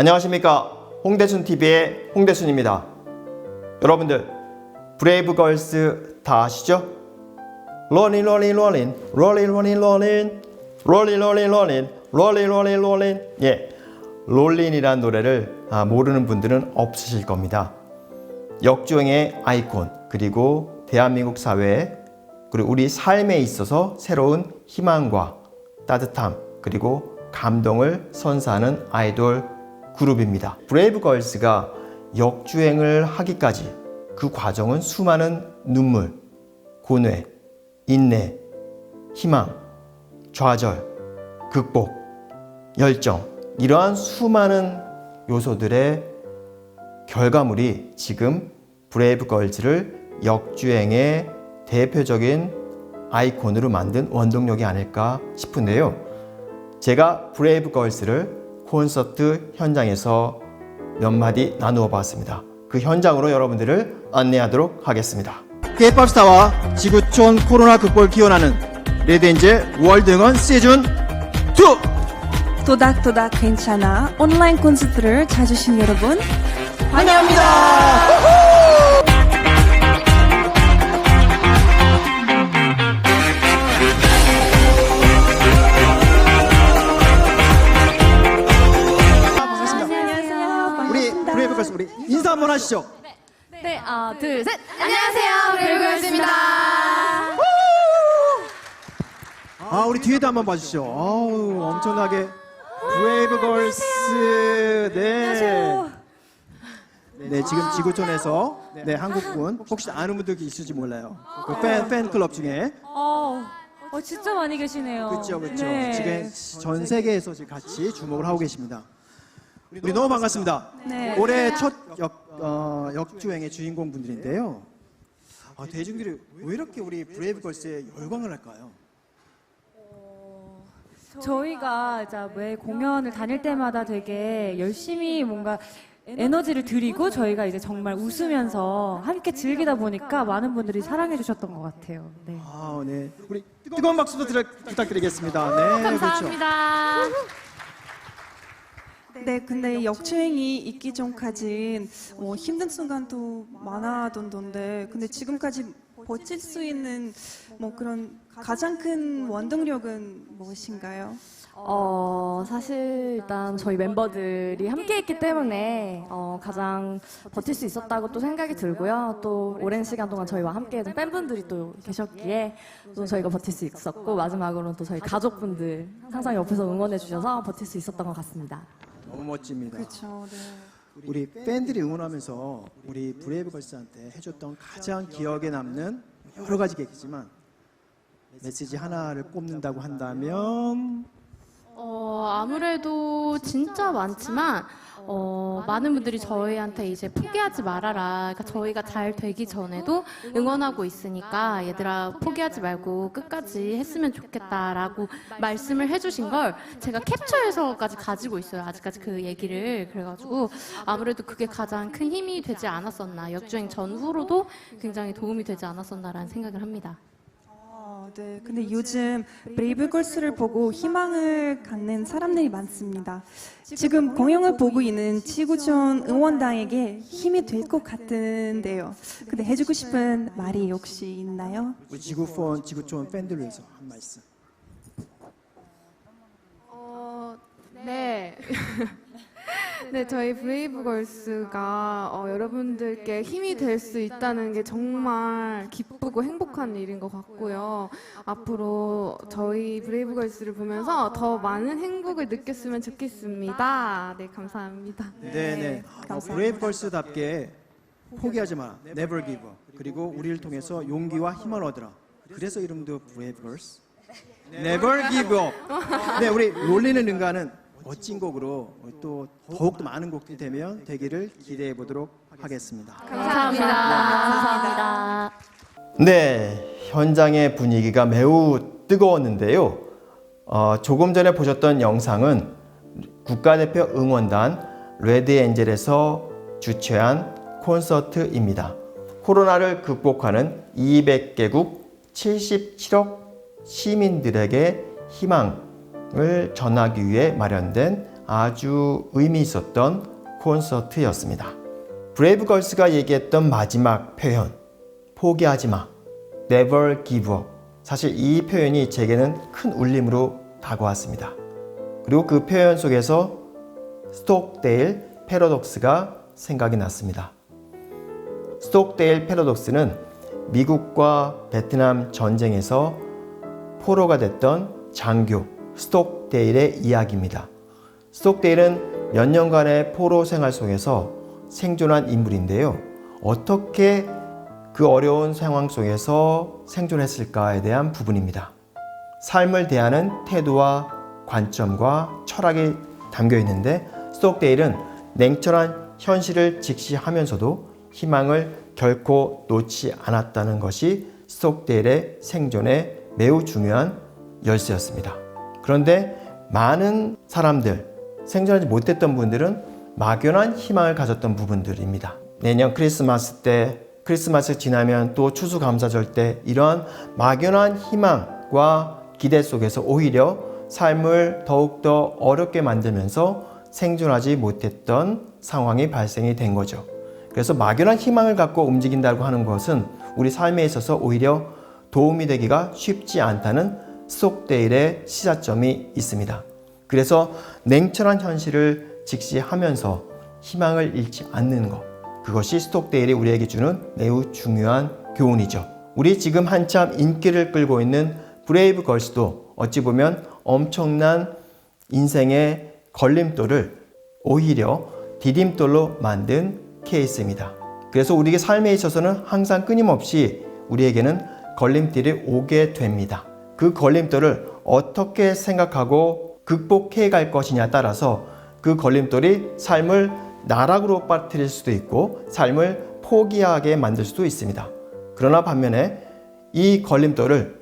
안녕하십니까 홍대순 TV의 홍대순입니다. 여러분들 브레이브 걸스 다 아시죠? 롤링 롤링 롤링 롤링 롤링 롤링 롤링 롤링 롤링 롤링 롤링 롤링 예 롤린이라는 노래를 아, 모르는 분들은 없으실 겁니다. 역주행의 아이콘 그리고 대한민국 사회에 그리고 우리 삶에 있어서 새로운 희망과 따뜻함 그리고 감동을 선사하는 아이돌 그룹입니다. 브레이브 걸스가 역주행을 하기까지 그 과정은 수많은 눈물, 고뇌, 인내, 희망, 좌절, 극복, 열정 이러한 수많은 요소들의 결과물이 지금 브레이브 걸즈를 역주행의 대표적인 아이콘으로 만든 원동력이 아닐까 싶은데요. 제가 브레이브 걸스를 콘서트 현장에서 몇 마디 나누어 봤습니다. 그 현장으로 여러분들을 안내하도록 하겠습니다. K-pop 스타와 지구촌 코로나 극복을 기원하는 레드엔젤 월드응원 시즌 2 도닥도닥 괜찮아 온라인 콘서트를 찾으신 여러분 환영합니다. 하시죠. 네, 하나, 둘, 셋. 안녕하세요, 브레이브걸스입니다. 아 우리 뒤에도 한번 봐주시죠. 아우 엄청나게 브레이브 걸스 네. 네 지금 지구촌에서 네 한국분 혹시 아는 분들 있을지 몰라요. 그 팬 팬클럽 중에 어, 어, 진짜 많이 계시네요. 그렇죠 그렇죠. 네. 지금 전 세계에서 지금 같이 주목을 하고 계십니다. 우리 너무 반갑습니다. 네. 올해 첫 역, 어, 역주행의 주인공 분들인데요. 아, 대중들이 왜 이렇게 우리 브레이브 걸스에 열광을 할까요? 저희가 이제 매 공연을 다닐 때마다 되게 열심히 뭔가 에너지를 드리고 저희가 이제 정말 웃으면서 함께 즐기다 보니까 많은 분들이 사랑해 주셨던 것 같아요. 네. 아, 네. 우리 뜨거운 박수도 들, 부탁드리겠습니다. 네, 감사합니다. 네 근데 역주행이 있기 전까지 어, 힘든 순간도 많아던던데 근데 지금까지 버틸 수 있는 뭐 그런 가장 큰 원동력은 무엇인가요? 어, 사실 일단 저희 멤버들이 함께 했기 때문에 어, 가장 버틸 수 있었다고 또 생각이 들고요. 또 오랜 시간 동안 저희와 함께 했던 팬분들이 또 계셨기에 또 저희가 버틸 수 있었고 마지막으로는 또 저희 가족분들 항상 옆에서 응원해 주셔서 버틸 수 있었던 것 같습니다. 너무 멋집니다. 그렇죠. 네. 우리 팬들이 응원하면서 우리 브레이브 걸스한테 해줬던 가장 기억에 남는 여러 가지가 있겠지만 메시지 하나를 꼽는다고 한다면 어, 아무래도 진짜 많지만, 어, 많은 분들이 저희한테 이제 포기하지 말아라. 그러니까 저희가 잘 되기 전에도 응원하고 있으니까 얘들아 포기하지 말고 끝까지 했으면 좋겠다라고 말씀을 해주신 걸 제가 캡처해서까지 가지고 있어요. 아직까지 그 얘기를. 그래가지고 아무래도 그게 가장 큰 힘이 되지 않았었나. 역주행 전후로도 굉장히 도움이 되지 않았었나라는 생각을 합니다. 어, 네. 근데 요즘 브레이브걸스를 보고 희망을 갖는 사람들이 많습니다. 지금 공연을 보고 있는 지구촌 응원당에게 힘이 될 것 같은데요. 근데 해주고 싶은 말이 혹시 있나요? 우리 지구폰 지구촌 팬들을 위해서 한 말씀. 어, 네. 네, 저희 브레이브걸스가 어, 여러분들께 힘이 될 수 있다는 게 정말 기쁘고 행복한 일인 것 같고요. 앞으로 저희 브레이브걸스를 보면서 더 많은 행복을 느꼈으면 좋겠습니다. 네, 감사합니다. 네, 네. 어, 브레이브 걸스답게 포기하지 마라. Never give up. 그리고 우리를 통해서 용기와 힘을 얻으라. 그래서 이름도 브레이브 걸스. Never give up. 네, 우리 롤리는 능가는 멋진 곡으로 또 더욱더 많은 곡들이 되면 되기를 기대해 보도록 하겠습니다. 감사합니다. 감사합니다. 네, 현장의 분위기가 매우 뜨거웠는데요. 어, 조금 전에 보셨던 영상은 국가대표 응원단 레드엔젤에서 주최한 콘서트입니다. 코로나를 극복하는 200개국 77억 시민들에게 희망 을 전하기 위해 마련된 아주 의미 있었던 콘서트였습니다. 브레이브걸스가 얘기했던 마지막 표현, 포기하지 마, never give up. 사실 이 표현이 제게는 큰 울림으로 다가왔습니다. 그리고 그 표현 속에서 스톡데일 패러독스가 생각이 났습니다. 스톡데일 패러독스는 미국과 베트남 전쟁에서 포로가 됐던 장교 스톡데일의 이야기입니다. 스톡데일은 몇 년간의 포로 생활 속에서 생존한 인물인데요. 어떻게 그 어려운 상황 속에서 생존했을까에 대한 부분입니다. 삶을 대하는 태도와 관점과 철학이 담겨 있는데 스톡데일은 냉철한 현실을 직시하면서도 희망을 결코 놓지 않았다는 것이 스톡데일의 생존에 매우 중요한 열쇠였습니다. 그런데 많은 사람들, 생존하지 못했던 분들은 막연한 희망을 가졌던 부분들입니다. 내년 크리스마스 때, 크리스마스 지나면 또 추수감사절 때 이러한 막연한 희망과 기대 속에서 오히려 삶을 더욱더 어렵게 만들면서 생존하지 못했던 상황이 발생이 된 거죠. 그래서 막연한 희망을 갖고 움직인다고 하는 것은 우리 삶에 있어서 오히려 도움이 되기가 쉽지 않다는 스톡데일의 시사점이 있습니다. 그래서 냉철한 현실을 직시하면서 희망을 잃지 않는 것. 그것이 스톡데일이 우리에게 주는 매우 중요한 교훈이죠. 우리 지금 한참 인기를 끌고 있는 브레이브 걸스도 어찌 보면 엄청난 인생의 걸림돌을 오히려 디딤돌로 만든 케이스입니다. 그래서 우리의 삶에 있어서는 항상 끊임없이 우리에게는 걸림돌이 오게 됩니다. 그 걸림돌을 어떻게 생각하고 극복해 갈 것이냐 따라서 그 걸림돌이 삶을 나락으로 빠뜨릴 수도 있고 삶을 포기하게 만들 수도 있습니다. 그러나 반면에 이 걸림돌을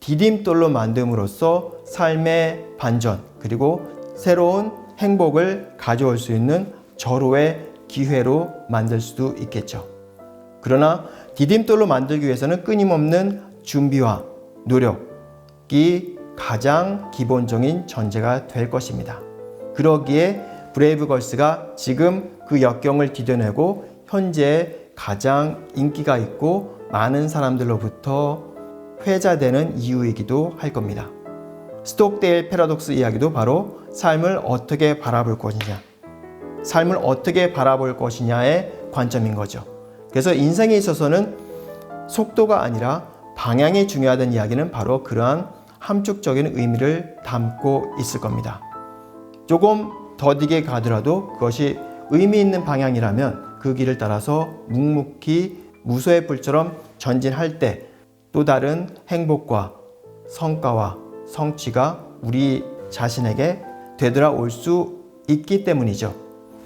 디딤돌로 만듦으로써 삶의 반전 그리고 새로운 행복을 가져올 수 있는 절호의 기회로 만들 수도 있겠죠. 그러나 디딤돌로 만들기 위해서는 끊임없는 준비와 노력 이 가장 기본적인 전제가 될 것입니다. 그러기에 브레이브걸스가 지금 그 역경을 디뎌내고 현재 가장 인기가 있고 많은 사람들로부터 회자되는 이유이기도 할 겁니다. 스톡데일 패러독스 이야기도 바로 삶을 어떻게 바라볼 것이냐, 삶을 어떻게 바라볼 것이냐의 관점인 거죠. 그래서 인생에 있어서는 속도가 아니라 방향이 중요하다는 이야기는 바로 그러한 함축적인 의미를 담고 있을 겁니다. 조금 더디게 가더라도 그것이 의미 있는 방향이라면 그 길을 따라서 묵묵히 무소의 불처럼 전진할 때 또 다른 행복과 성과와 성취가 우리 자신에게 되돌아올 수 있기 때문이죠.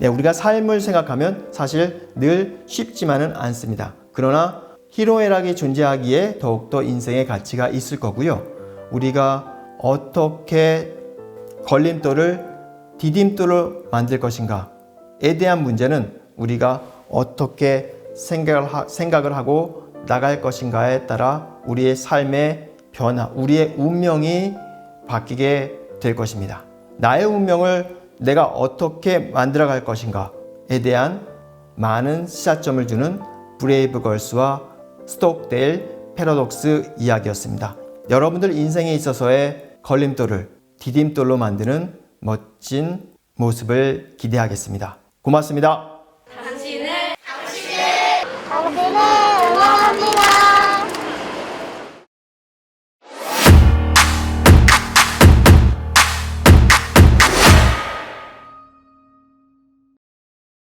네, 우리가 삶을 생각하면 사실 늘 쉽지만은 않습니다. 그러나 희로애락이 존재하기에 더욱더 인생의 가치가 있을 거고요. 우리가 어떻게 걸림돌을 디딤돌로 만들 것인가에 대한 문제는 우리가 어떻게 생각을, 하고 나갈 것인가에 따라 우리의 삶의 변화, 우리의 운명이 바뀌게 될 것입니다. 나의 운명을 내가 어떻게 만들어 갈 것인가에 대한 많은 시사점을 주는 브레이브 걸스와 스톡데일 패러독스 이야기였습니다. 여러분들 인생에 있어서의 걸림돌을 디딤돌로 만드는 멋진 모습을 기대하겠습니다. 고맙습니다. 당신을